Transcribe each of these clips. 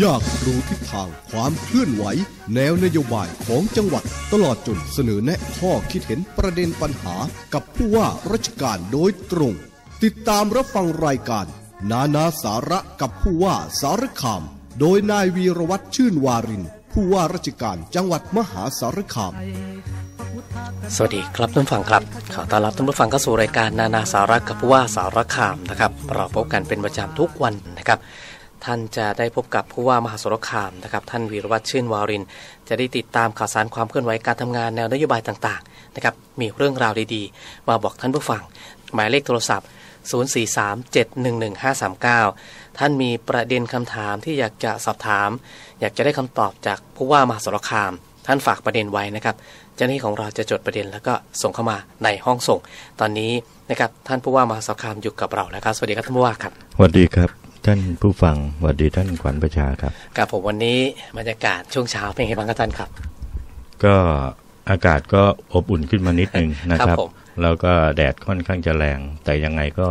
อยากรู้ทิศทางความเคลื่อนไหว แนวนโยบายของจังหวัด ตลอดจนเสนอแนะข้อคิดเห็นประเด็นปัญหากับผู้ว่าราชการโดยตรง ติดตามรับฟังรายการ นานาสาระกับผู้ว่าสารคาม โดยนายวีรวัตรชื่นวาริน ผู้ว่าราชการจังหวัดมหาสารคามสวัสดีครับท่านผู้ฟังครับขอต้อนรับท่านผู้ฟังเข้าสู่รายการนานาสาระกับผู้ว่าสารคามนะครับเราพบกันเป็นประจำทุกวันนะครับ ท่านจะได้พบกับผู้ว่ามหาสารคามนะครับ ท่านวีรวัตรชื่นวาริน จะได้ติดตามข่าวสารความเคลื่อนไหวการทำงานแนวนโยบายต่างๆนะครับ มีเรื่องราวดีๆ มาบอกท่านผู้ฟัง หมายเลขโทรศัพท์ 043711539 ท่านมีประเด็นคำถามที่อยากจะสอบถาม อยากจะได้คำตอบจากผู้ว่ามหาสารคาม ท่านฝากประเด็นไว้นะครับเจ้าหน้าที่ของเราจะจดประเด็นแล้วก็ส่งเข้ามาในห้องส่ง ตอนนี้นะครับท่านผู้ว่ามหาสารคามอยู่กับเราแล้วครับ สวัสดีครับท่านผู้ว่าครับ สวัสดีครับ ท่านผู้ฟังสวัสดีท่านขวัญประชาครับกับผมวันนี้บรรยากาศช่วงเช้าเป็นไงบ้างครับท่านครับ ก็อากาศก็อบอุ่นขึ้นมานิดนึงนะคครัรับบผมแล้วก็แดดค่อนข้างจะแรง แต่ยังไงก็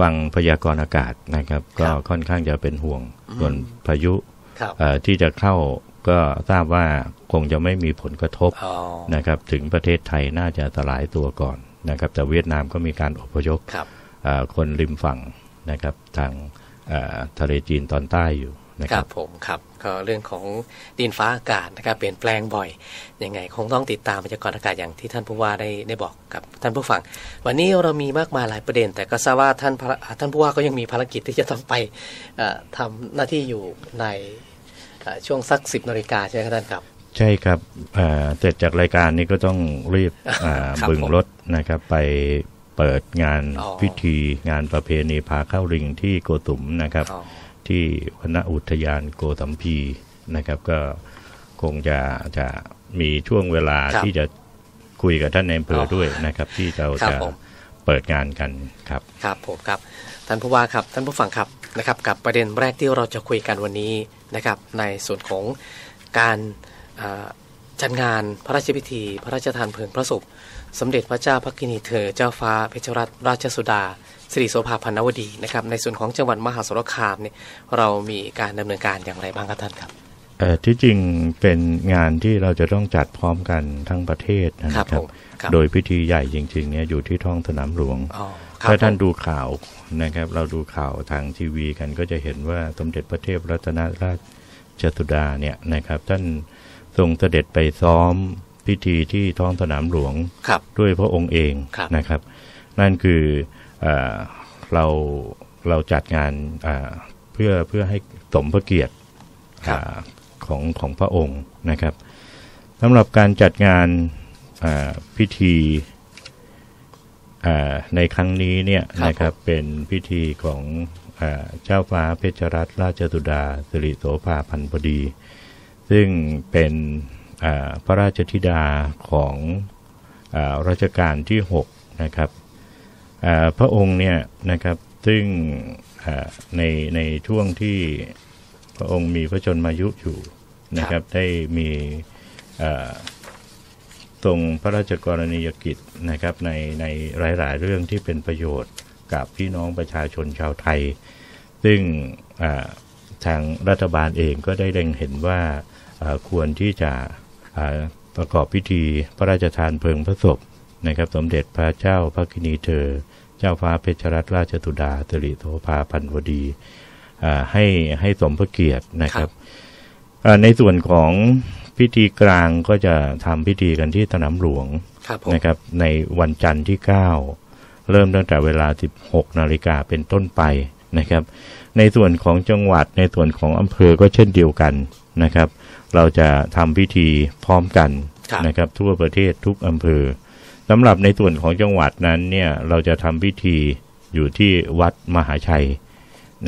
ฟังพยากรณ์อากาศนะครับ ก็ค่อนข้างจะเป็นห่วงส่วนพายุครับเอ่อที่จะเข้าก็ทราบว่าคงจะไม่มีผลกระทบอ๋อนะครับ ถึงประเทศไทยน่าจะสลายตัวก่อนนะครับ แต่เวียดนามก็มีการอพยพครับเอ่อคนริมฝั่งนะครับ ทางเอ่อ ทะเลจีนตอนใต้อยู่นะคครัรับบผมครับก็เรื่องของดินฟ้าอากาศนะครับเปลี่ยนแปลงบ่อยยังไง คงต้องติดตามพยากรณ์อากาศอย่างที่ท่านผู้ว่าได้ได้บอกกับท่านผู้ฟัง วันนี้เรามีมากมายหลายประเด็น แต่ก็ทราบว่าท่านภารท่านผู้ว่าก็ยังมีภารกิจที่จะต้องไปเอ่อทำหน้าที่อยู่ในเอ่อช่วงสักสิบนาฬิกาใช่ไหมครับท่านครับใช่ครับเอ่อเสร็จจากรายการนี้ก็ต้องรีบอ่าครับบึงผมรถนะครับไป เปิดงานอ๋อพิธีงานประเพณีพาเข้าริงที่โกตุมนะครับอ๋อที่วนอุทยานโกสัมพีนะครับ ก็คงจะจะมีช่วงเวลาครับที่จะคุยกับท่านในอำเภอออด้วยนะครับ ที่เราครับจะผมเปิดงานกันครับครับผมครับท่านผู้ว่าครับท่านผู้ฟังครับนะครับ กับประเด็นแรกที่เราจะคุยกันวันนี้นะครับ ในส่วนของการอ่า จัดงานพระราชพิธี พระราชทานเพลิงพระศพสมเด็จพระเจ้าพระกินีเธอเจ้าฟ้าเพชรรัตนราชสุดาสิริโสภาพันนวดีนะครับในส่วนของจังหวัดมหาสารคามเนี่ยเรามีการดำเนินการอย่างไรบ้างครับท่านครับเอ่อที่จริงเป็นงานที่เราจะต้องจัดพร้อมกันทั้งประเทศนะคครัรับบผมครับโดยพิธีใหญ่จริงๆเนี่ยอยู่ที่ท้องสนามหลวงอ๋อครับถ้าท่านผมดูข่าวนะครับ เราดูข่าวทางทีวีกันก็จะเห็นว่าสมเด็จพระเทพรัตนราชสุดาเนี่ยนะครับท่าน ทรงเสด็จไปซ้อมพิธีที่ท้องสนามหลวงครับด้วยพระองค์เองครับนะครับ นั่นคือเออเราเราจัดงานอ่าเพื่อเพื่อให้สมพระเกียรติครับอาของของพระองค์นะครับสำหรับการจัดงานอ่าพิธีอ่าในครั้งนี้เนี่ยครับนะครับเป็นพิธีของอาเจ้าฟ้าเพชรรัตนราชสุดาสิริโสภาพันธ์พอดี ซึ่งเป็นอ่าพระราชธิดาของอารัชกาลที่6นะครับอ่าพระองค์เนี่ยนะครับซึ่งอ่าในในช่วงที่พระองค์มีพระชนมายุอยู่นะครับได้มีอ่าทรงพระราชกรณียกิจนะครับในในหลาย ๆ เรื่องที่เป็นประโยชน์กับพี่น้องประชาชนชาวไทย ซึ่งอ่าทางรัฐบาลเองก็ได้เล็งเห็นว่าอ่า ควรที่จะอ่าประกอบพิธีพระราชทานเพลิงพระศพนะครับ สมเด็จพระเจ้าพระกินีเธอ เจ้าฟ้าเพชรรัตนราชสุดาสิริโสภาพันวดีอ่าให้ให้สมพระเกียรตินะครับอ่าในส่วนของพิธีกลางก็จะทำพิธีกันที่สนามหลวงครับผมนะครับ ในวันจันทร์ที่ 9 เริ่มตั้งแต่เวลา 16 นาฬิกาเป็นต้นไปนะครับ ในส่วนของจังหวัดในส่วนของอำเภอก็เช่นเดียวกัน นะครับ เราจะทำพิธีพร้อมกันครับนะครับ ทั่วประเทศทุกอำเภอสำหรับในส่วนของจังหวัดนั้นเนี่ยเราจะทำพิธีอยู่ที่วัดมหาชัย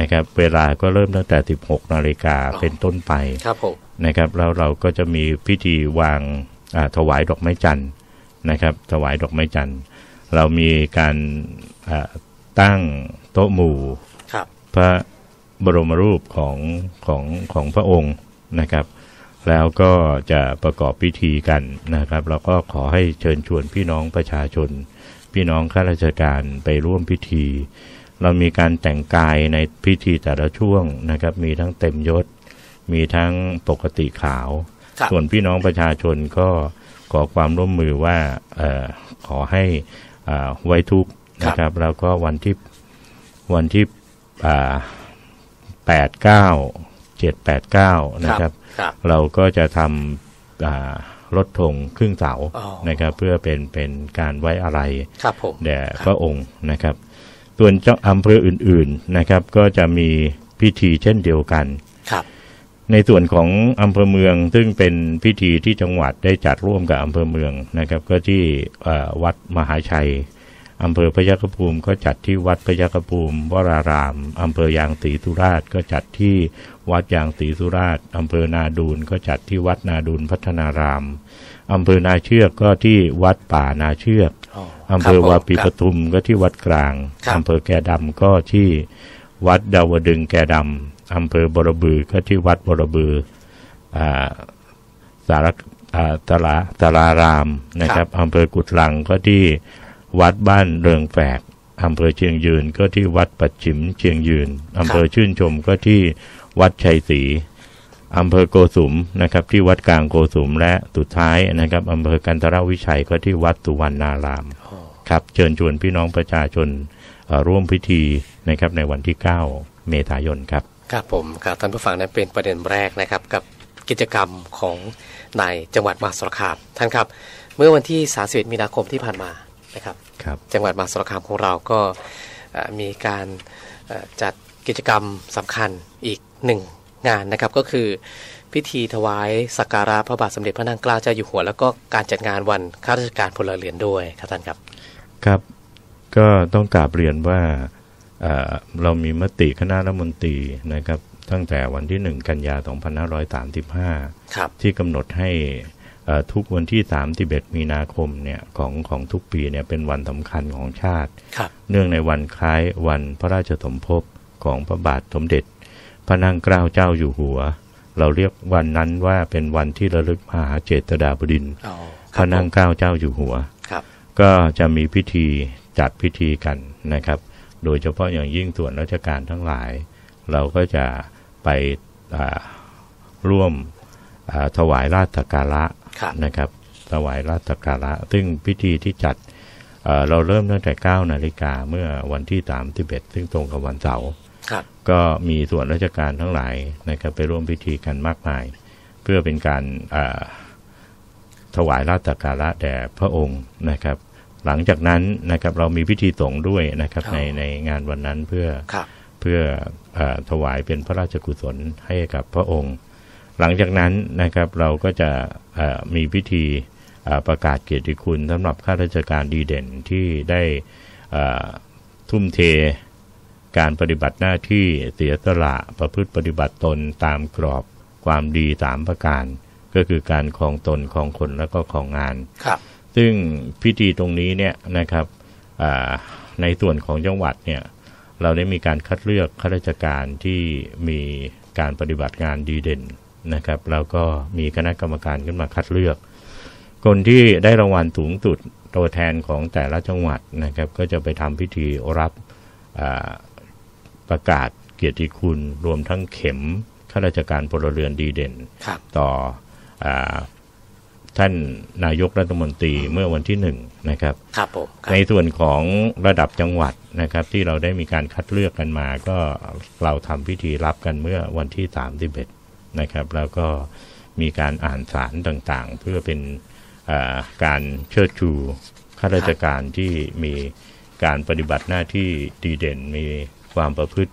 นะครับ เวลาก็เริ่มตั้งแต่ 16นาฬิกาเป็นต้นไปครับผมนะครับ แล้วเราก็จะมีพิธีวางอ่าถวายดอกไม้จันทร์นะครับ ถวายดอกไม้จันทร์เรามีการอ่าตั้งโต๊ะหมู่ครับพระบรมรูปของของของพระองค์ นะครับ แล้วก็จะประกอบพิธีกันนะครับแล้วก็ขอให้เชิญชวนพี่น้องประชาชน พี่น้องข้าราชการไปร่วมพิธี เรามีการแต่งกายในพิธีแต่ละช่วงนะครับ มีทั้งเต็มยศ มีทั้งปกติขาวครับส่วนพี่น้องประชาชนก็ขอความร่วมมือว่าเออขอให้อ่าไว้ทุกข์นะครับ แล้วก็วันที่วันที่แปดเก้า เจ็ดแปดเก้านะครับครับ เราก็จะทำอ่ารถธงครึ่งเสาอ๋อนะครับ เพื่อเป็นเป็นการไว้อะไรครับผมแด่พระองค์นะครับ ส่วนเจ้าอำเภออื่นๆนะครับ ก็จะมีพิธีเช่นเดียวกันครับในส่วนของอำเภอเมืองซึ่งเป็นพิธีที่จังหวัดได้จัดร่วมกับอำเภอเมืองนะครับ ก็ที่เอ่อวัดมหาชัย อำเภอพยัคฆภูมิก็จัดที่วัดพยัคฆภูมิวรารามอำเภอยางศรีสุราชก็จัดที่วัดยางศรีสุราชอำเภอนาดูนก็จัดที่วัดนาดูนพัฒนารามอำเภอนาเชือกก็ที่วัดป่านาเชือกอ๋ออำเภอครับผมวาปีคปรับทุมก็ที่วัดกลางครับอำเภอแกดำก็ที่วัดดาวดึงแกดำอำเภอบรบือก็ที่วัดบรบืออ่าสารอ่าตลาตลารามนะครับอำเภอกุดลังก็ที่ วัดบ้านเรืองแฝกอำเภอเชียงยืนก็ที่วัดปัจฉิมเชียงยืนอำเภอชื่นชมก็ที่วัดชัยศรีอำเภอโกสุมนะครับ ที่วัดกลางโกสุมและสุดท้ายนะครับอำเภอกันทรวิชัยก็ที่วัดสุวรรณาราม ครับ เชิญชวนพี่น้องประชาชนร่วมพิธีนะครับในวันที่ 9 เมษายนครับ ครับผมครับท่านผู้ฟังนั้นเป็นประเด็นแรกนะครับ กับกิจกรรมของในจังหวัดมหาสารคามท่านครับ เมื่อวันที่ 31 มีนาคมที่ผ่านมา นะครับครับจังหวัดมหาสารคามของเราก็เอ่อมีการเอ่อจัดกิจกรรมสำคัญอีกหนึ่งงานนะครับก็คือพิธีถวายสักการะพระบาทสมเด็จพระนางเกล้าเจ้าอยู่หัว แล้วก็การจัดงานวันข้าราชการพลเรือนด้วยครับท่านครับ ครับ ก็ต้องกราบเรียนว่าเอ่อเรามีมติคณะรัฐมนตรีนะครับ ตั้งแต่วันที่ 1 กันยา2535ครับที่กำหนดให้เอ่อ ทุกวันที่ 31 มีนาคมเนี่ยของของทุกปีเนี่ยเป็นวันสำคัญของชาติครับเนื่องในวันคล้ายวันพระราชสมภพของพระบาทสมเด็จ พระนางเกล้าเจ้าอยู่หัว เราเรียกวันนั้นว่าเป็นวันที่ระลึกมหาเจษฎาบดินทร์อ๋อพระนางเกล้าเจ้าอยู่หัวครับก็จะมีพิธีจัดพิธีกันนะครับ โดยเฉพาะอย่างยิ่งส่วนราชการทั้งหลาย เราก็จะไปอ่าร่วมอ่าถวายราชสักการะครับ นะครับถวายราชสักการะ ซึ่งพิธีที่จัดเอ่อเราเริ่มตั้งแต่ 9 นาฬิกาเมื่อวันที่ 31 ซึ่งตรงกับวันเสาร์ครับก็มีส่วนราชการทั้งหลายนะครับไปร่วมพิธีกันมากมาย เพื่อเป็นการอ่าถวายราชสักการะแด่พระองค์นะครับ หลังจากนั้นนะครับเรามีพิธีสงฆ์ด้วยนะครับอ๋อในในงานวันนั้นเพื่อครับเพื่อเออถวายเป็นพระราชกุศลให้กับพระองค์ หลังจากนั้นนะครับเราก็จะเอ่อมีพิธีเอ่อประกาศเกียรติคุณสำหรับข้าราชการดีเด่นที่ได้เอ่อทุ่มเทการปฏิบัติหน้าที่เสียสละประพฤติปฏิบัติตนตามกรอบความดีสามประการ ก็คือการครองตนครองคนแล้วก็ครองงานครับ ซึ่งพิธีตรงนี้เนี่ยนะครับอ่าในส่วนของจังหวัดเนี่ยเราได้มีการคัดเลือกข้าราชการที่มีการปฏิบัติงานดีเด่น นะครับ แล้วก็มีคณะกรรมการขึ้นมาคัดเลือก คนที่ได้รางวัลสูงสุดตัวแทนของแต่ละจังหวัดนะครับ ก็จะไปทำพิธีรับอ่าประกาศเกียรติคุณ รวมทั้งเข็มข้าราชการพลเรือนดีเด่นครับต่ออาท่านนายกรัฐมนตรีเมื่อวันที่หนึ่งนะครับครับผมครับในส่วนของระดับจังหวัดนะครับ ที่เราได้มีการคัดเลือกกันมา ก็เราทำพิธีรับกันเมื่อวันที่31 นะครับ แล้วก็มีการอ่านสารต่างๆ เพื่อเป็นการเชิดชูข้าราชการที่มีการปฏิบัติหน้าที่ดีเด่น มีความประพฤติ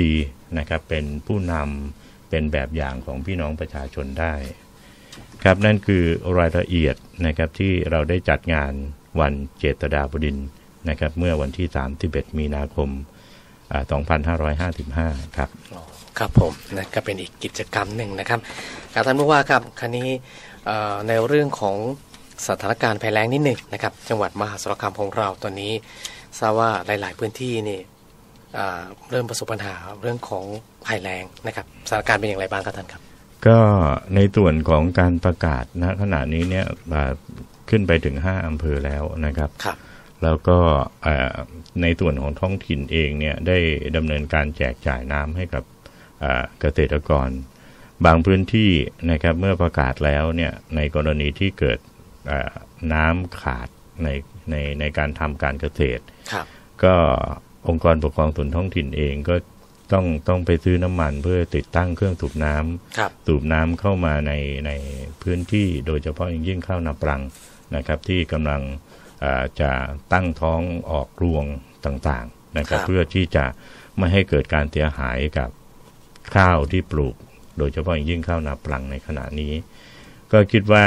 ดีนะครับ เป็นผู้นำเป็นแบบอย่างของพี่น้องประชาชนได้ ครับนั่นคือรายละเอียดนะครับที่เราได้จัดงานวันเจษฎาบดินนะครับ เมื่อวันที่ 31 มีนาคมอ่า2555 ครับ ครับผมนะก็เป็นอีกกิจกรรมหนึ่งนะครับครับท่านผู้ว่าครับคราวนี้เอ่อในเรื่องของสถานการณ์ภัยแล้งนิดหนึ่งนะครับ จังหวัดมหาสารคามของเราตอนนี้ทราบว่าหลาย ๆ พื้นที่นี่อ่าเริ่มประสบปัญหาเรื่องของภัยแล้งนะครับสถานการณ์เป็นอย่างไรบ้างครับท่านครับ ก็ในส่วนของการประกาศณขณะนี้เนี่ยอ่าขึ้นไปถึง 5อำเภอแล้วนะครับครับ แล้วก็เอ่อในส่วนของท้องถิ่นเองเนี่ยได้ดำเนินการแจกจ่ายน้ำให้กับอ่า เกษตรกร บางพื้นที่นะครับเมื่อประกาศแล้วเนี่ยในกรณีที่เกิดอ่าน้ำขาดในในในการทำการเกษตรครับก็องค์กรปกครองส่วนท้องถิ่นเองก็ต้องต้องไปซื้อน้ำมันเพื่อติดตั้งเครื่องสูบน้ำครับสูบน้ำเข้ามาในในพื้นที่โดยเฉพาะอย่างยิ่งข้าวนาปรังนะครับ ที่กำลังอ่าจะตั้งท้องออกรวงต่างๆนะครับครับ เพื่อที่จะไม่ให้เกิดการเสียหายกับ ข้าวที่ปลูก โดยเฉพาะอย่างยิ่งข้าวนาปรังในขณะนี้ ก็คิดว่า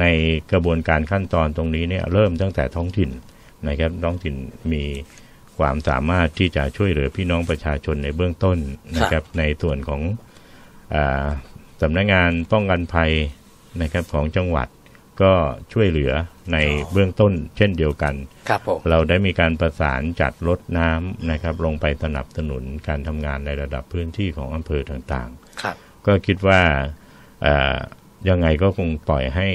ในกระบวนการขั้นตอนตรงนี้เนี่ยเริ่มตั้งแต่ท้องถิ่นนะครับท้องถิ่นมีความสามารถที่จะช่วยเหลือพี่น้องประชาชนในเบื้องต้นนะครับ ในส่วนของอาสำนักงานป้องกันภัยนะครับของจังหวัด ก็ช่วยเหลือในอ๋อเบื้องต้นเช่นเดียวกัน ครับผมเราได้มีการประสานจัดรถน้ำนะครับ ลงไปสนับสนุนการทำงานในระดับพื้นที่ของอำเภอต่างๆ ครับ ก็คิดว่าเอ่อยังไงก็คงปล่อยให้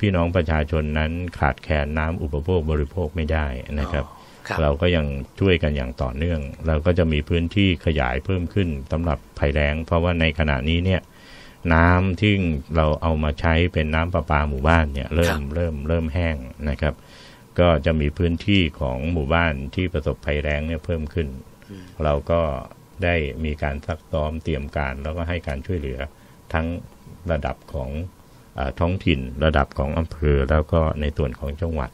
พี่น้องประชาชนนั้นขาดแคลนน้ำอุปโภคบริโภคไม่ได้นะครับครับเราก็ยังช่วยกันอย่างต่อเนื่อง เราก็จะมีพื้นที่ขยายเพิ่มขึ้นสำหรับภัยแล้ง เพราะว่าในขณะนี้เนี่ย น้ำที่เราเอามาใช้เป็นน้ำประปาหมู่บ้านเนี่ยเริ่ครัมบเริ่มเริ่มแห้งนะครับ ก็จะมีพื้นที่ของหมู่บ้านที่ประสบภัยแล้งเนี่ยเพิ่มขึ้น เราก็ได้มีการซักซ้อมเตรียมการแล้วก็ให้การช่วยเหลือทั้งระดับของอาท้องถิ่นระดับของอำเภอแล้วก็ในส่วนของจังหวัด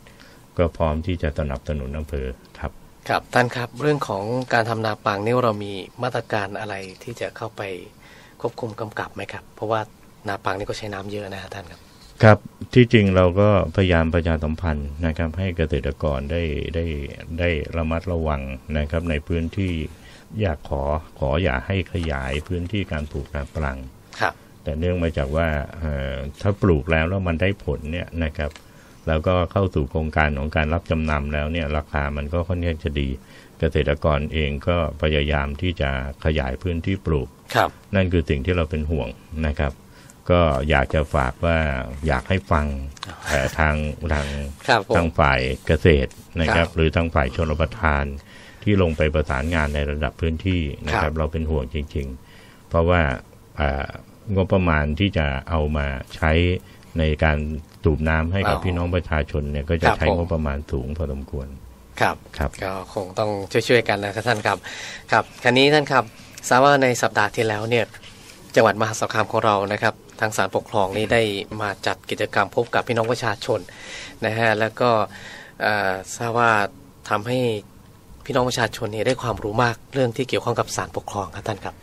ก็พร้อมที่จะสนับสนุนอำเภอครับครับท่านครับเรื่องของการทำนาปังนี่เรามีมาตรการอะไรที่จะเข้าไป ควบคุมกำกับไหมครับ เพราะว่านาปังนี่ก็ใช้น้ำเยอะนะฮะท่านครับ ครับที่จริงเราก็พยายามประชาสัมพันธ์นะครับ ให้เกษตรกรได้ได้ได้ระมัดระวังนะครับ ในพื้นที่อยากขอขออย่าให้ขยายพื้นที่การปลูกนาปลังครับ แต่เนื่องมาจากว่าเอ่อถ้าปลูกแล้วแล้วมันได้ผลเนี่ยนะครับ แล้วก็เข้าสู่โครงการของการรับจำนำแล้วเนี่ยราคามันก็ค่อนข้างจะดี เกษตรกรเองก็พยายามที่จะขยายพื้นที่ปลูกครับนั่นคือสิ่งที่เราเป็นห่วงนะครับ ก็อยากจะฝากว่าอยากให้ฟังเอ่อทางทางครับผมทางฝ่ายเกษตรนะคครัรับบหรือทางฝ่ายชนประทานที่ลงไปประสานงานในระดับพื้นที่นะคครัรับบเราเป็นห่วงจริง ๆ เพราะว่าอ่างบประมาณที่จะเอามาใช้ในการสูบน้ำให้กับอ๋อพี่น้องประชาชนเนี่ยก็จะครับใช้ผมงบประมาณสูงพอสมควร ครับครับก็คงต้องช่วยๆกันนะครับท่านครับครับคราวนี้ท่านครับทราบว่าในสัปดาห์ที่แล้วเนี่ยจังหวัดมหาสารคามของเรานะครับ ทางสารปกครองนี้ได้มาจัดกิจกรรมพบกับพี่น้องประชาชนนะฮะแล้วก็เอ่อทราบว่าทำให้พี่น้องประชาชนเนี่ยได้ความรู้มากเรื่องที่เกี่ยวข้องกับสารปกครองครับท่านครับ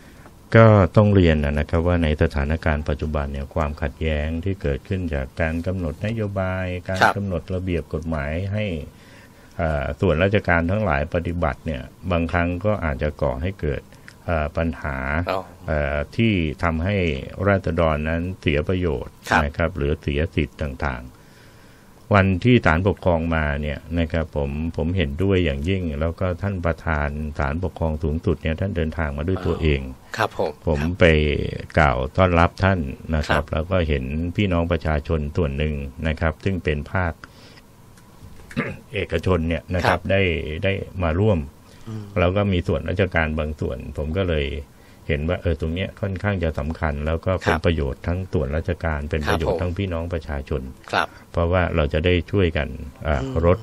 ก็ต้องเรียนนะครับว่าในสถานการณ์ปัจจุบันเนี่ยความขัดแย้งที่เกิดขึ้นจากการกำหนดนโยบาย การครับกำหนดระเบียบกฎหมายให้อ่า ส่วนราชการทั้งหลายปฏิบัติเนี่ยบางครั้งก็อาจจะก่อให้เกิดอ่าปัญหาอ๋อเอ่อที่ทำให้ราษฎรนั้นเสียประโยชน์ครับนะครับ หรือเสียสิทธิ์ต่างๆ วันที่ศาลปกครองมาเนี่ยนะครับผมผมเห็นด้วยอย่างยิ่ง แล้วก็ท่านประธานศาลปกครองสูงสุดเนี่ยท่านเดินทางมาด้วยตัวเอง ครับผมผมไปกล่าวต้อนรับท่านนะครับครับแล้วก็เห็นพี่น้องประชาชนส่วนหนึ่งนะครับ ซึ่งเป็นภาค เอกชนเนี่ยนะครับ ได้ได้มาร่วม แล้วก็มีส่วนราชการบางส่วน ผมก็เลยเห็นว่าเออตรงเนี้ยค่อนข้างจะสำคัญ แล้วก็เป็นครับประโยชน์ทั้งส่วนราชการเป็นครับประโยชผมน์ทั้งพี่น้องประชาชนครับ เพราะว่าเราจะได้ช่วยกันอ่าอืมลด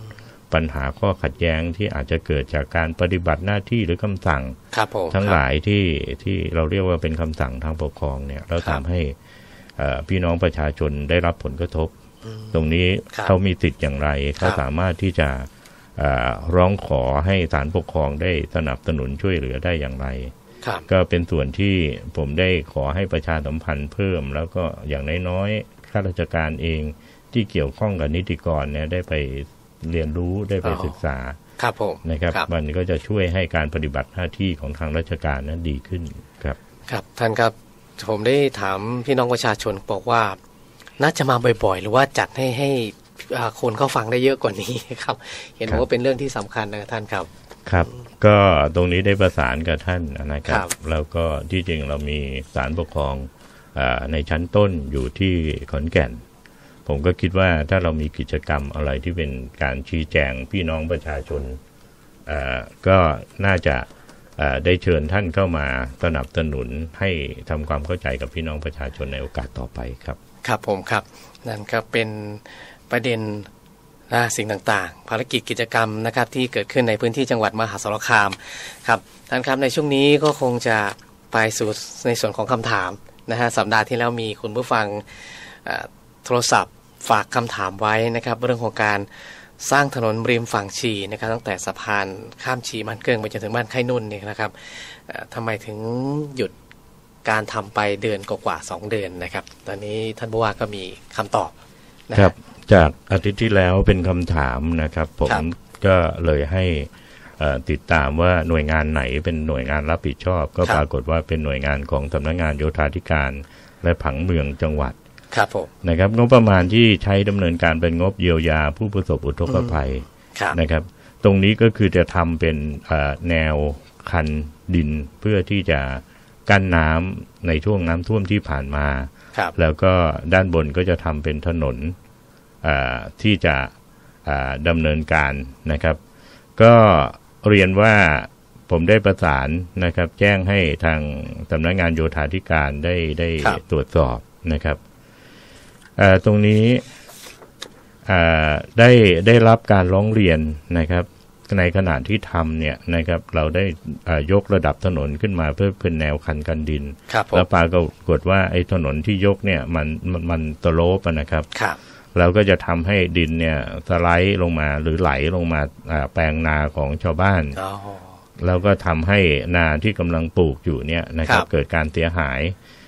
ปัญหาข้อขัดแย้งที่อาจจะเกิดจากการปฏิบัติหน้าที่หรือคำสั่งครับผมทั้งครับหลายที่ที่เราเรียกว่าเป็นคำสั่งทางปกครองเนี่ยเราครัทำบให้เอ่อพี่น้องประชาชนได้รับผลกระทบอืม ตรงนี้ครับเขามีสิทธิ์อย่างไรเขาครับสามารถที่จะเอ่อร้องขอให้ศาลปกครองได้สนับสนุนช่วยเหลือได้อย่างไรครับก็เป็นส่วนที่ผมได้ขอให้ประชาสัมพันธ์เพิ่ม แล้วก็อย่างน้อยๆข้าราชการเองที่เกี่ยวข้องกับนิติกรเนี่ยได้ไปเรียนรู้ได้ไปอ๋อศึกษาครับผมนะครับครับมันก็จะช่วยให้การปฏิบัติหน้าที่ของทางราชการนั้นดีขึ้นครับ ครับท่านครับผมได้ถามพี่น้องประชาชนบอกว่า น่าจะมาบ่อยๆ หรือว่าจัดให้ให้อ่าคนเข้าฟังได้เยอะกว่านี้ครับ เห็นครับว่าเป็นเรื่องที่สำคัญนะครับท่านครับ ครับ ก็ตรงนี้ได้ประสานกับท่านนะครัครับบแล้วก็ที่จริงเรามีศาลปกครองอาในชั้นต้นอยู่ที่ขอนแก่น ผมก็คิดว่าถ้าเรามีกิจกรรมอะไรที่เป็นการชี้แจงพี่น้องประชาชนอ่าก็น่าจะเอ่อได้เชิญท่านเข้ามาสนับสนุนให้ทำความเข้าใจกับพี่น้องประชาชนในโอกาสต่อไปครับ ครับผมครับนั่นก็เป็นประเด็นนะสิ่งต่างๆ ภารกิจกิจกรรมนะครับที่เกิดขึ้นในพื้นที่จังหวัดมหาสารคามครับท่านครับในช่วงนี้ก็คงจะไปสู่ในส่วนของคำถามนะฮะสัปดาห์ที่แล้วมีคุณผู้ฟังโทรศัพท์ฝากคำถามไว้นะครับ เรื่องของการสร้างถนนริมฝั่งชีนะครับ ตั้งแต่สะพานข้ามชีมันเกิงไปจนถึงบ้านไข่นุ่นเนี่ยนะครับเอ่อทำไมถึงหยุด การทำไปเดือนกว่าๆสองเดือนนะครับ ตอนนี้ท่านผู้ว่าก็มีคำตอบนะคครัรับบจากอาทิตย์ที่แล้วเป็นคำถามนะครับ ผมครับก็เลยให้เอ่อติดตามว่าหน่วยงานไหนเป็นหน่วยงานรับผิดชอบ ก็ปรากฏว่าเป็นหน่วยงานของสำนักงานโยธาธิการ และผังเมืองจังหวัดครับผมนะครับงบประมาณที่ใช้ดำเนินการเป็นงบเยียวยาผู้ประสบอุทกภัยครับนะครับ ตรงนี้ก็คือจะทำเป็นเอ่อแนวคันดินเพื่อที่จะ กั้นน้ำในช่วงน้ำท่วมที่ผ่านมาครับแล้วก็ด้านบนก็จะทำเป็นถนนอ่าที่จะอ่าดำเนินการนะครับ ก็เรียนว่าผมได้ประสานนะครับ แจ้งให้ทางสำนักงานโยธาธิการได้ได้ครับตรวจสอบนะครับอ่าตรงนี้อ่าได้ได้รับการร้องเรียนนะครับ ในขณะที่ทำเนี่ยนะครับเราได้อ่ายกระดับถนนขึ้นมาเพื่อเป็นแนวคันกันดินครับผมแล้วปรากฏว่าไอ้ถนนที่ยกเนี่ยมันมันมันตะโลบอะนะครับครับเราก็จะทำให้ดินเนี่ยสไลด์ลงมาหรือไหลลงมาอ่าแปลงนาของชาวบ้านอ๋อแล้วก็ทำให้นาที่กำลังปลูกอยู่เนี่ยนะครับครับเกิดการเสียหาย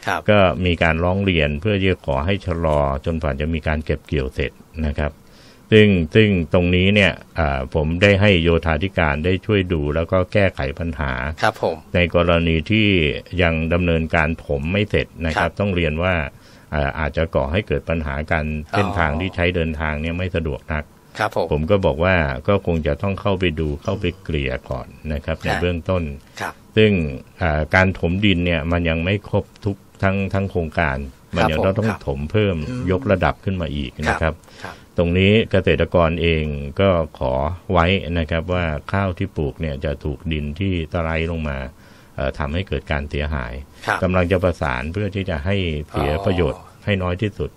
ครับก็มีการร้องเรียนเพื่อที่จะขอให้ชะลอจนกว่าจะมีการเก็บเกี่ยวเสร็จนะครับ ซึ่งซึ่งตรงนี้เนี่ยอ่าผมได้ให้โยธาธิการได้ช่วยดูแล้วก็แก้ไขปัญหาครับผมในกรณีที่ยังดำเนินการถมไม่เสร็จนะครัครับบต้องเรียนว่าอ่าอาจจะก่อให้เกิดปัญหาการเส้นทางอ๋อที่ใช้เดินทางเนี่ยไม่สะดวกนักครับผมผมก็บอกว่าก็คงจะต้องเข้าไปดูเข้าไปเกลี่ยก่อนนะครับ ในครับเบื้องต้นครับซึ่งอ่าการถมดินเนี่ยมันยังไม่ครบทุกทั้งทั้งโครงการ มันยังผมต้องครับถมเพิ่มอืมยกระดับขึ้นมาอีกนะครับครับ ตรงนี้เกษตรกรเองก็ขอไว้นะครับว่าข้าวที่ปลูกเนี่ยจะถูกดินที่สไลด์ลงมาเอ่อทำให้เกิดการเสียหายครับกำลังจะประสานเพื่อที่จะให้เสียอ๋อประโยชน์ให้น้อยที่สุด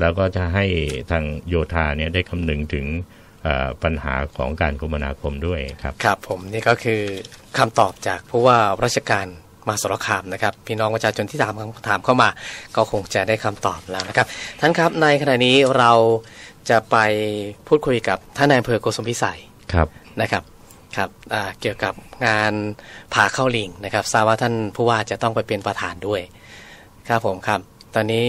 แล้วก็จะให้ทางโยธาเนี่ยได้คำนึงถึงเอ่อปัญหาของการคมนาคมด้วยครับ ครับผมนี่ก็คือคำตอบจากผู้ว่าราชการมหาสารคามนะครับ พี่น้องประชาชนที่ถามคำถามเข้ามา ก็คงจะได้คำตอบแล้วนะครับ ท่านครับในขณะนี้เรา จะไปพูดคุยกับท่านนายอำเภอโกสุมพิสัยครับนะครับครับอ่าเกี่ยวกับงานผ่าเข้าลิงนะครับทราบว่าท่านผู้ว่าจะต้องไปเป็นประธานด้วยครับผมครับ ตอนนี้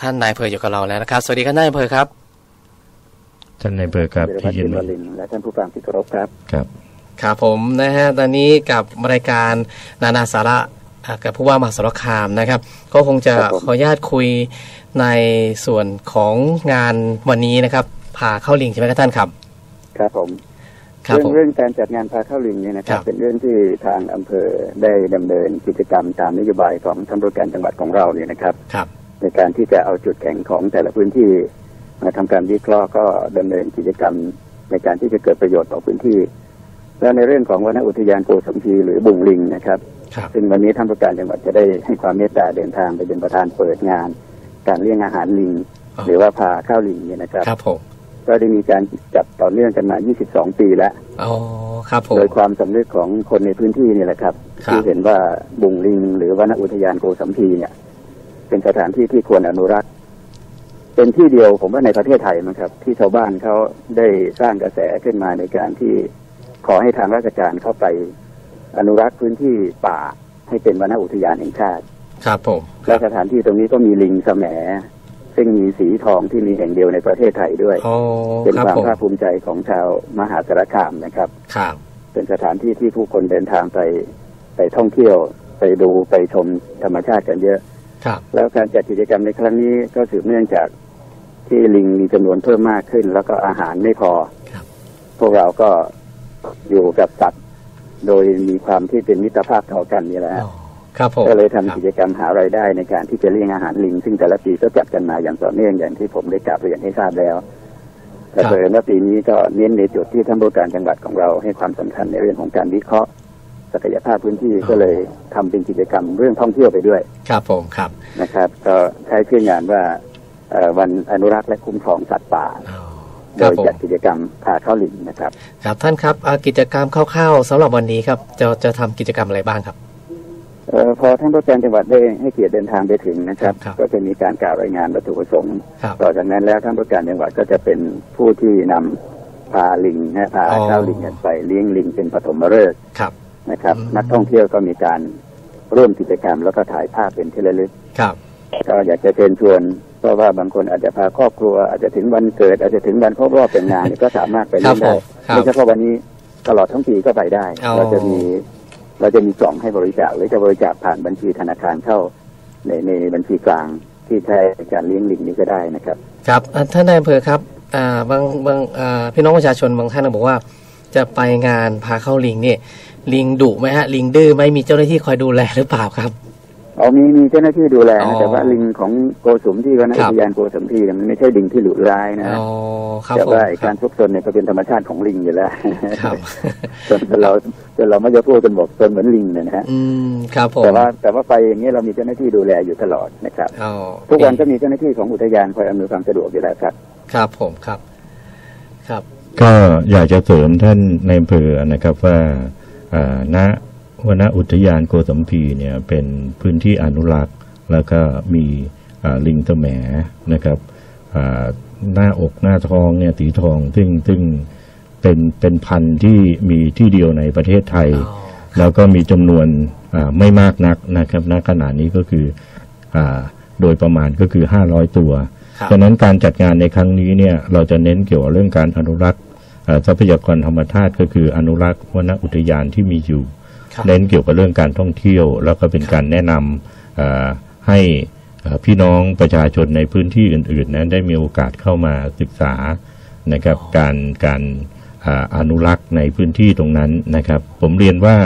ท่านนายอำเภออยู่กับเราแล้วนะครับ สวัสดีครับนายอำเภอครับ ท่านนายอำเภอครับเดวัที่ฒน์ยินวลินทร์และท่านผู้ฟังที่เคารพครับครับครับผมนะฮะตอนนี้กับรายการนานาสาระอ่ากับผู้ว่ามหาสารคามนะครับ ก็คงจะครับผมขออนุญาตคุย ในส่วนของงานวันนี้นะครับผ่าเข้าลิงใช่ไหมครับท่านครับ ครับผมครับเรื่องผมเรื่องการจัดงานพาเข้าลิงเนี่ยนะครัครับบเป็นเรื่องที่ทางอำเภอได้ดำเนินกิจกรรมตามนโยบายของท่านผู้การจังหวัดของเราเนี่ยนะครับครับ ในการที่จะเอาจุดแข็งของแต่ละพื้นที่มาทำการวิเคราะห์ก็ดำเนินกิจกรรมในการที่จะเกิดประโยชน์ต่อพื้นที่ แล้วในเรื่องของวนอุทยานโกสัมพีหรือบุงลิงนะครับครับ ซึ่งวันนี้ท่านผู้การจังหวัดจะได้ให้ความเมตตาเดินทางไปเป็นประธานเปิดงาน การเลี้ยงอาหารลิงอ๋อหรือว่าพาข้าวลิงเนี่ยนะครับครับผมก็ได้มีการจัดต่อเนื่องกันมา 22 ปีแล้วอ๋อครับผมโดยความสำนึกของคนในพื้นที่นี่แหละครับครับที่เห็นว่าบุงลิง หรือวนอุทยานโกสัมพีเนี่ย เป็นสถานที่ที่ควรอนุรักษ์เป็นที่เดียวผมว่าในประเทศไทยมั้งครับ ที่ชาวบ้านเขาได้สร้างกระแสขึ้นมาในการที่ขอให้ทางราชการเข้าไปอนุรักษ์พื้นที่ป่าให้เป็นวนอุทยานแห่งชาติ ครับผมและสถานที่ตรงนี้ก็มีลิงแสมซึ่งมีสีทองที่มีแห่งเดียวในประเทศไทยด้วยอ๋อเป็นครับความผมภาคภูมิใจของชาวมหาสารคามนะครับครับเป็นสถานที่ที่ผู้คนเดินทางไปไปท่องเที่ยวไปดูไปชมธรรมชาติกันเยอะ ครับ แล้วการจัดกิจกรรมในครั้งนี้ก็สืบเนื่องจากที่ลิงมีจำนวนเพิ่มมากขึ้น แล้วก็อาหารไม่พอครับ พวกเราก็อยู่กับสัตว์โดยมีความที่เป็นมิตรภาพต่อกันนี่แหละฮะอ๋อ ครับผมก็เลยทำครับกิจกรรมหารายได้ในการที่จะเลี้ยงอาหารลิง ซึ่งแต่ละปีก็จัดกันมาอย่างต่อเนื่องอย่างที่ผมได้กราบเรียนให้ทราบแล้ว แต่ครับเผอิญว่าปีนี้ก็เน้นในจุดที่ท่านผู้การจังหวัดของเราให้ความสำคัญในเรื่องของการวิเคราะห์ศักยภาพพื้นที่ก็เลยทำเป็นกิจกรรมเรื่องท่องเที่ยวไปด้วย ครับผมครับนะครับ ก็ใช้ชื่องานว่าเอ่อวันอนุรักษ์และคุ้มครองสัตว์ป่าอ๋อโดครับยผมจัดกิจกรรมพาเข้าลิงนะครับ ครับท่านครับอ่ากิจกรรมคร่าวๆสำหรับวันนี้ครับจะจะทำกิจกรรมอะไรบ้างครับเอ่อ พอท่านผู้การจังหวัดได้ให้เกียรติเดินทางไปถึงนะครับครับก็จะมีการกล่าวรายงานวัตถุประสงค์ครับต่อจากนั้นแล้วท่านผู้การจังหวัดก็จะเป็นผู้ที่นำพาลิงนะพาอ๋อเจ้าลิงเนี่ยไปเลี้ยงลิงเป็นปฐมฤกษ์ครับนะครับอืมนักท่องเที่ยวก็มีการร่วมกิจกรรมแล้วก็ถ่ายภาพเป็นที่ระลึกครับก็อยากจะเชิญชวนเพราะว่าบางคนอาจจะพาครอบครัว อาจจะถึงวันเกิด อาจจะถึงวันครบรอบเป็นงานนี่ก็สามารถไปเล่นครัได้บผมครับไม่ใช่เฉพาะวันนี้ตลอดทั้งปีก็ไปได้อ๋อเราจะมี เราจะมีกล่องให้บริจาคหรือจะบริจาคผ่านบัญชีธนาคารเข้าในในบัญชีกลางที่ใช้การเลี้ยงลิงนี้ก็ได้นะครับ ครับท่านนายอำเภอครับอ่าบางบางอ่าพี่น้องประชาชนบางท่านบอกว่า จะไปงานพาเข้าลิงเนี่ยลิงดุไหมฮะลิงดื้อไหมมีเจ้าหน้าที่คอยดูแลหรือเปล่าครับ เอามีมีเจ้าหน้าที่ดูแลอ๋นะอแต่ว่าลิงของโกสุมที่วนครัอุบทยานโกสุมที่เนี่ยมันไม่ใช่ลิงที่หลุดร้ายนะอ๋อครับแต่ผมว่าไอ้การซุกซนเนี่ยก็เป็นธรรมชาติของลิงอยู่แล้วครับจนเราจนเราไม่จะพูดกันบอกจนเหมือนลิงเนี่ยนะฮะอืมครับผมแต่ว่าแต่ว่าไปอย่างนี้เรามีเจ้าหน้าที่ดูแลอยู่ตลอดนะครับอ๋อทุกวันก็มีเจ้าหน้าที่ของอุทยานคอยอำนวยความสะดวกอยู่แล้วครับ ครับผมครับ ครับ ก็อยากจะเสริมท่านในอำเภอนะครับว่าอ่าณ วนอุทยานโกสัมพีเนี่ยเป็นพื้นที่อนุรักษ์ แล้วก็มีอ่าลิงแสมนะครับอ่าหน้าอกหน้าท้องเนี่ยสีทองซึ่งซึ่งเป็นเป็นพันธุ์ที่มีที่เดียวในประเทศไทยอ๋อแล้วก็มีจำนวนอ่าไม่มากนักนะครับณขณะนี้ก็คืออาโดยประมาณก็คือ 500 ตัวครับฉะนั้นการจัดงานในครั้งนี้เนี่ยเราจะเน้นเกี่ยวกับเรื่องการอนุรักษ์อ่าทรัพยากรธรรมชาติก็คืออนุรักษ์วนอุทยานที่มีอยู่ครับ เน้นเกี่ยวกับเรื่องการท่องเที่ยว แล้วก็เป็นการแนะนำอ่าให้อ่าพี่น้องประชาชนในพื้นที่อื่นๆนั้นได้มีโอกาสเข้ามาศึกษานะครับการการอ่าอนุรักษ์ในพื้นที่ตรงนั้นนะครับ ผมเรียนว่า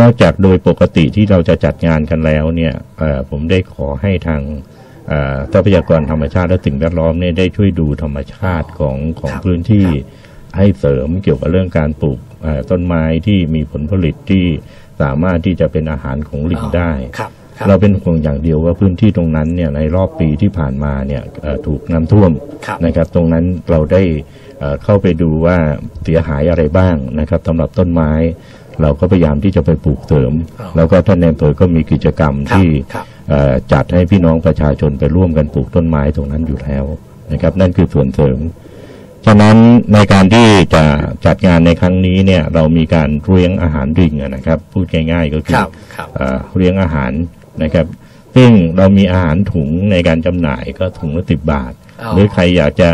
นอกจากโดยปกติที่เราจะจัดงานกันแล้วเนี่ยเอ่อผมได้ขอให้ทางอ่าทรัพยากรธรรมชาติและสิ่งแวดล้อมเนี่ยได้ช่วยดูธรรมชาติของของครับพื้นที่ครับให้เสริมเกี่ยวกับเรื่องการปลูกเอ่อ ต้นไม้ที่มีผลผลิตที่สามารถที่จะเป็นอาหารของลิงได้ครับครับเราเป็นห่วงอย่างเดียวว่าพื้นที่ตรงนั้นเนี่ยในรอบปีที่ผ่านมาเนี่ยเอ่อถูกน้ำท่วมครับนะครับ ตรงนั้นเราได้เอ่อเข้าไปดูว่าเสียหายอะไรบ้างนะครับสำหรับต้นไม้ เราก็พยายามที่จะไปปลูกเสริมอ๋อแล้วก็ท่านในอำเภอก็มีกิจกรรมครับที่ครับเอ่อจัดให้พี่น้องประชาชนไปร่วมกันปลูกต้นไม้ตรงนั้นอยู่แล้วนะครับ นั่นคือส่วนเสริม ฉะนั้นในการที่จะจัดงานในครั้งนี้เนี่ยเรามีการเลี้ยงอาหารลิงอะนะครับ พูดง่ายๆก็คืคอรับครับเอ่อเลี้ยงอาหารนะครับ ซึ่งเรามีอาหารถุงในการจำหน่ายก็ถุงละสิบบาทอ๋อหรือใครอยากจะ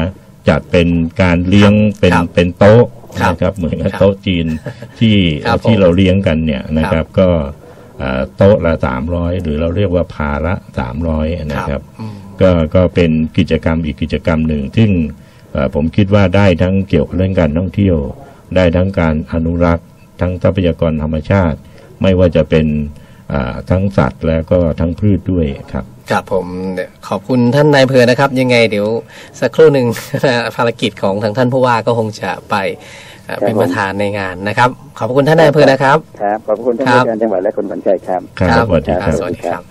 จัดเป็นการเลี้ยงเป็นครับเป็นโต๊ะครับนะครับเหมือนกับครับโต๊ะจีนที่ครับผมที่เราเลี้ยงกันเนี่ยนะครับก็เอ่อโต๊ะละสามร้อยหรือเราเรียกว่าพาละสามร้อยนะครับอืมก็ก็เป็นกิจกรรมอีกกิจกรรมหนึ่งซึ่งเอ่อ ผมคิดว่าได้ทั้งเกี่ยวกับเรื่องการท่องเที่ยว ได้ทั้งการอนุรักษ์ ทั้งทรัพยากรธรรมชาติ ไม่ว่าจะเป็นอ่าทั้งสัตว์แล้วก็ทั้งพืชด้วยครับครับผมเดี๋ยวขอบคุณท่านนายอำเภอนะครับ ยังไงเดี๋ยวสักครู่หนึ่งภารกิจของทางท่านผู้ว่าก็คงจะไปเอ่อครับเป็นประธานในงานนะครับ ขอบคุณท่านนายอำเภอนะครับครับขอบคุณท่านครับผู้การจังหวัดและคนขวัญใจครับครับสวัสดีครับสวัสดีครับ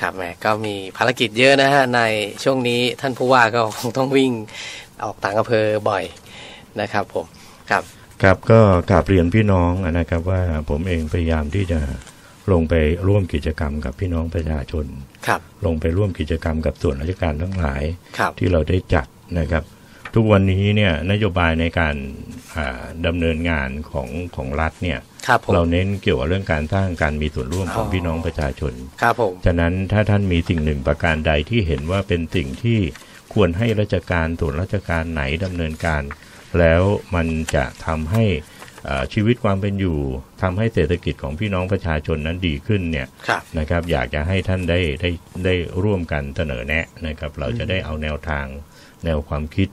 ครับแหมก็มีภารกิจเยอะนะฮะในช่วงนี้ท่านผู้ว่าก็คงต้องวิ่ง ออกต่างอำเภอบ่อยนะครับผมครับครับก็กราบเรียนพี่น้องนะครับว่าผมเองพยายามที่จะลงไปร่วมกิจกรรมกับพี่น้องประชาชนครับลงไปร่วมกิจกรรมกับส่วนราชการทั้งหลายครับที่เราได้จัดนะครับ ทุกวันนี้เนี่ยนโยบายในการอ่าดำเนินงานของของรัฐเนี่ยครับผมเราเน้นเกี่ยวกับเรื่องการสร้างการมีส่วนร่วมของอ๋อพี่น้องประชาชนครับผมฉะนั้นถ้าท่านมีสิ่งหนึ่งประการใดที่เห็นว่าเป็นสิ่งที่ ควรให้ราชการส่วนราชการไหนดำเนินการ แล้วมันจะทำให้เอ่อชีวิตความเป็นอยู่ทำให้เศรษฐกิจของพี่น้องประชาชนนั้นดีขึ้นเนี่ยครับนะครับ อยากจะให้ท่านได้ได้ได้ร่วมกันเสนอแนะนะครับ เราจะได้เอาแนวทางแนวความคิด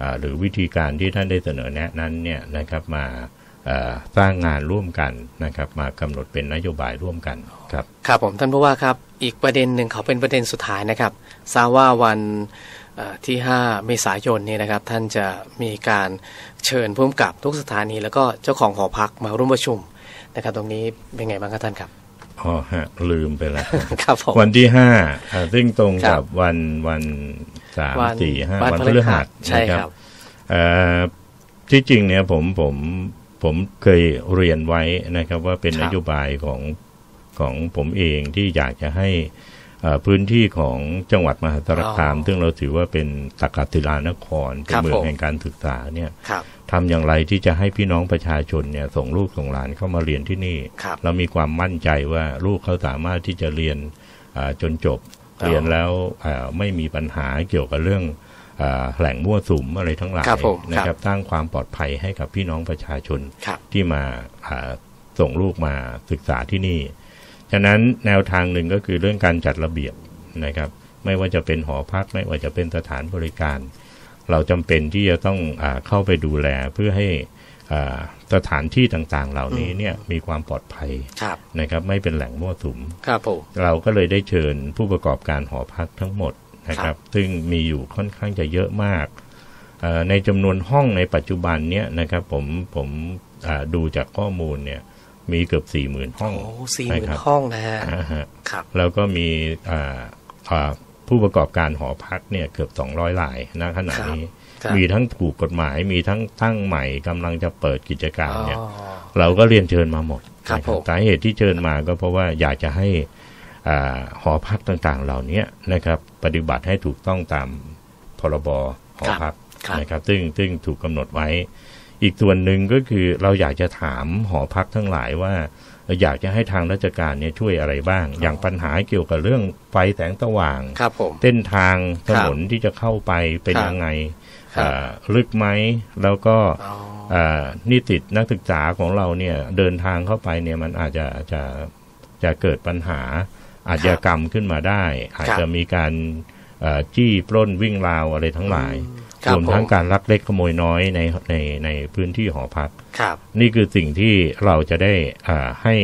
อ่าหรือวิธีการที่ท่านได้เสนอแนะนั้นเนี่ยนะครับมาเอ่อสร้างงานร่วมกันนะครับ มากำหนดเป็นนโยบายร่วมกันครับ ครับผมท่านผู้ว่าครับ อีกประเด็นหนึ่งเขาเป็นประเด็นสุดท้ายนะครับทราบว่าวันเอ่อ ที่ 5 เมษายนเนี่ยนะครับ ท่านจะมีการเชิญผู้กำกับทุกสถานี แล้วก็เจ้าของหอพักมาร่วมประชุมนะครับ ตรงนี้เป็นไงบ้างครับท่านครับอ๋อฮะลืมไปแล้วครับผมวันที่ห้าอ่าซึ่งตรงครักับบวันวันสามวันสี่ห้าวันวันพพฤฤหัหัสสใช่นะคครัรับบเอ่อที่จริงเนี่ยผมผมผมเคยเรียนไว้นะครับ ว่าเป็นครันบโยบายของของผมเองที่อยากจะให้เอ่อ พื้นที่ของจังหวัดมหาสารคาม ซึ่งเราถือว่าเป็นตักกศิลานครเป็นครับเมืองผมแห่งการศึกษาเนี่ยครับทำอย่างไรที่จะให้พี่น้องประชาชนเนี่ยส่งลูกส่งหลานเข้ามาเรียนที่นี่ครับเรามีความมั่นใจว่าลูกเขาสามารถที่จะเรียนอ่าจนจบอ๋อเรียนแล้วอ่าไม่มีปัญหาเกี่ยวกับเรื่องอาแหล่งมั่วสุมอะไรทั้งหลายครับผมนะคครัรับบสร้างความปลอดภัยให้กับพี่น้องประชาชนครับที่มาอ่าส่งลูกมาศึกษาที่นี่ ฉะนั้นแนวทางหนึ่งก็คือเรื่องการจัดระเบียบนะครับ ไม่ว่าจะเป็นหอพักไม่ว่าจะเป็นสถานบริการ เราจำเป็นที่จะต้องอาเข้าไปดูแลเพื่อให้อ่าสถานที่ต่างๆ เหล่านี้เนี่ยมีความปลอดภัยครับนะครับไม่เป็นแหล่งมั่วสุมครับผมเราก็เลยได้เชิญผู้ประกอบการหอพักทั้งหมดนะคครัรับบซึ่งมีอยู่ค่อนข้างจะเยอะมากเอ่อในจำนวนห้องในปัจจุบันเนี้ยนะครับผมผมอ่าดูจากข้อมูลเนี่ย มีเกือบสี่หมื่นห้องโอ้สี่หมื่นนะครับห้องนะฮะอ่าฮะครับ แล้วก็มีอ่าอ่าผู้ประกอบการหอพักเนี่ยเกือบ 200รายณขณะนี้ครับมีทั้งถูกกฎหมายมีทั้งตั้งใหม่กำลังจะเปิดกิจการเนี่ยอ๋อเราก็เรียนเชิญมาหมดครับนะผมสาเหตุที่เชิญมาก็เพราะว่าอยากจะให้อ่าหอพักต่างๆ เหล่านี้นะครับ ปฏิบัติให้ถูกต้องตามพรบหอพักครับนะครับ ซึ่งซึ่งถูกกำหนดไว้ อีกส่วนหนึ่งก็คือเราอยากจะถามหอพักทั้งหลายว่า อยากจะให้ทางราชการเนี่ยช่วยอะไรบ้าง อย่างปัญหาเกี่ยวกับเรื่องไฟแสงสว่างครับผมเส้นทางถครับนนที่จะเข้าไปเป็นครับยังไงครับอ่าลึกไหมแล้วก็อ๋ออ่านิสิตนักศึกษาของเราเนี่ยเดินทางเข้าไปเนี่ยมันอาจจะจะจะเกิดปัญหาอาชญากรรมขึ้นมาได้ อาจจะมีการเอ่อจี้ปล้นวิ่งราวอะไรทั้งหลายค รัรบวมทั้งผมการลักเล็กขโมยน้อยในในในพื้นที่หอพักครับ นี่คือสิ่งที่เราจะได้อ่าให้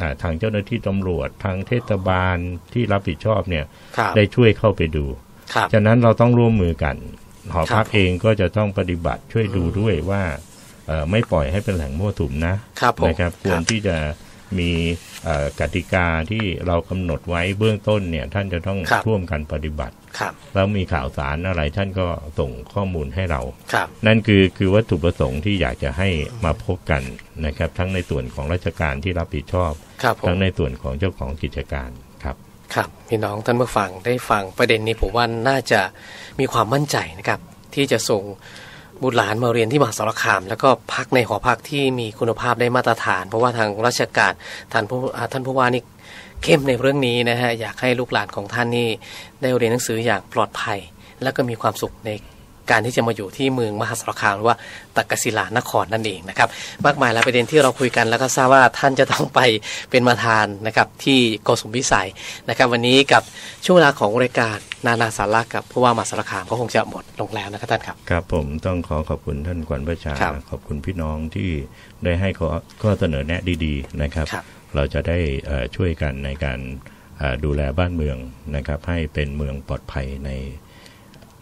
อ่าทางเจ้าหน้าที่ตำรวจทางเทศบาลที่รับผิดชอบเนี่ยครับได้ช่วยเข้าไปดูครับฉะนั้นเราต้องร่วมมือกัน หอพักครับเองก็จะต้องปฏิบัติช่วยดูด้วยว่าเอ่อไม่ปล่อยให้เป็นแหล่งมั่วสุมนะครับผมนะครับควรที่จะมีเอ่อกติกาที่เรากำหนดไว้เบื้องต้นเนี่ยท่านจะต้องครับร่วมกันปฏิบัติ ครับ แล้วมีข่าวสารอะไรท่านก็ส่งข้อมูลให้เราครับ นั่นคือคือวัตถุประสงค์ที่อยากจะให้มาพบกันนะครับ ทั้งในส่วนของราชการที่รับผิดชอบครับผมทั้งในส่วนของเจ้าของกิจการครับ ครับพี่น้องท่านผู้ฟังได้ฟังประเด็นนี้ผมว่าน่าจะมีความมั่นใจนะครับ ที่จะส่งบุตรหลานมาเรียนที่มหาสารคาม แล้วก็พักในหอพักที่มีคุณภาพได้มาตรฐาน เพราะว่าทางราชการท่านผู้อ่าท่านผู้ว่านี่ เข้มในเรื่องนี้นะฮะอยากให้ลูกหลานของท่านนี่ได้เรียนหนังสืออย่างปลอดภัย แล้วก็มีความสุขในการที่จะมาอยู่ที่เมืองมหาสารคามหรือว่าตักกศิลานครนั่นเองนะครับมากมายหลายประเด็นที่เราคุยกันแล้วก็ทราบว่าท่านจะต้องไปเป็นประธานนะครับที่โกสุมพิสัยนะครับ วันนี้กับช่วงเวลาของรายการนานาสาระกับผู้ว่ามหาสารคามก็คงจะหมดลงแล้วนะครับท่านครับครับผมต้องขอขอบคุณท่านกวนประชาครับขอบคุณพี่น้องที่ได้ให้ข้อข้อเสนอแนะดี ๆ นะครับครับ เราจะได้เอ่อช่วยกันในการเอ่อดูแลบ้านเมืองนะครับ ให้เป็นเมืองปลอดภัยใน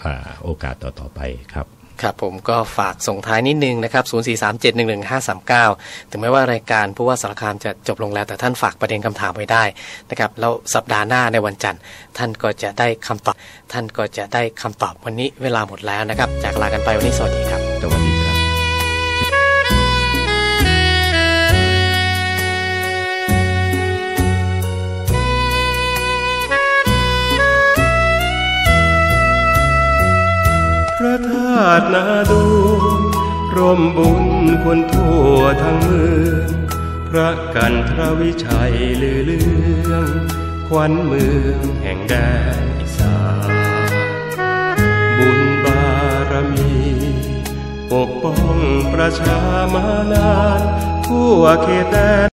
อ่าโอกาสต่อๆไปครับครับผมก็ฝากส่งท้ายนิดนึงนะครับ 0437111539 ถึงแม้ว่ารายการผู้ว่าสารคามจะจบลงแล้วแต่ท่านฝากประเด็นคำถามไว้ได้นะครับ แล้วสัปดาห์หน้าในวันจันทร์ ท่านก็จะได้คำตอบ ท่านก็จะได้คำตอบวันนี้เวลาหมดแล้วนะครับ จากลากันไปวันนี้สวัสดีครับสวัสดีาตุนาดูร่มบุญคนทั่วทั้งเมืองพระกันทรวิชัยลือเลืองขวัญเมืองแห่งแดนอีสานบุญบารมี ปกป้องประชามานานทั่วเขตแดน